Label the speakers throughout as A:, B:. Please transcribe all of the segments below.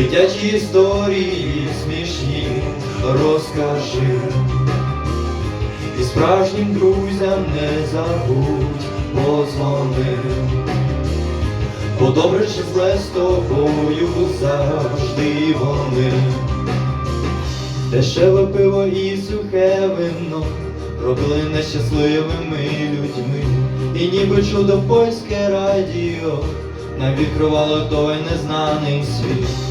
A: Дитячі історії смішні розкажи. І справжнім друзям не забудь позвони. Бо добре чи зле з тобою завжди вони. Дешеве пиво і сухе вино робили нещасливими людьми. І ніби чудо польське радіо нам відкривало той незнаний світ.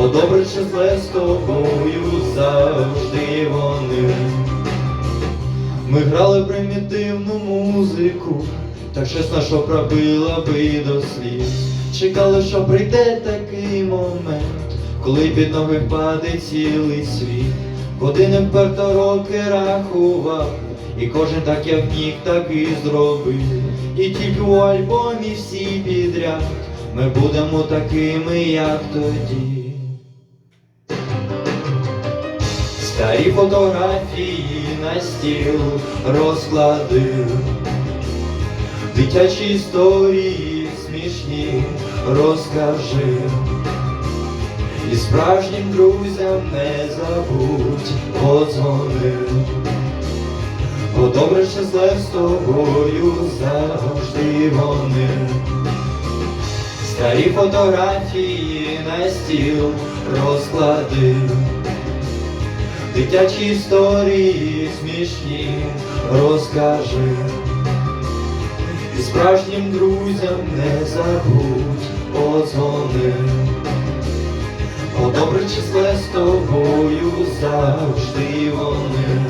A: Бо добре з тобою завжди вони. Ми грали примітивну музику, так чесно, що пробила би до сліз. Чекали, що прийде такий момент, коли під ноги впаде цілий світ. Години вперто роки рахував, і кожен так як міг, так і зробив. І тільки у альбомі всі підряд ми будемо такими, як тоді. Старі фотографії на стіл розкладив, дитячі історії смішні розкажи. І справжнім друзям не забудь подзвони. Бо добре чи зле з тобою завжди вони. Старі фотографії на стіл розклади. Дитячі історії смішні розкажи. І справжнім друзям не забудь подзвони. Бо добре числе з тобою завжди вони.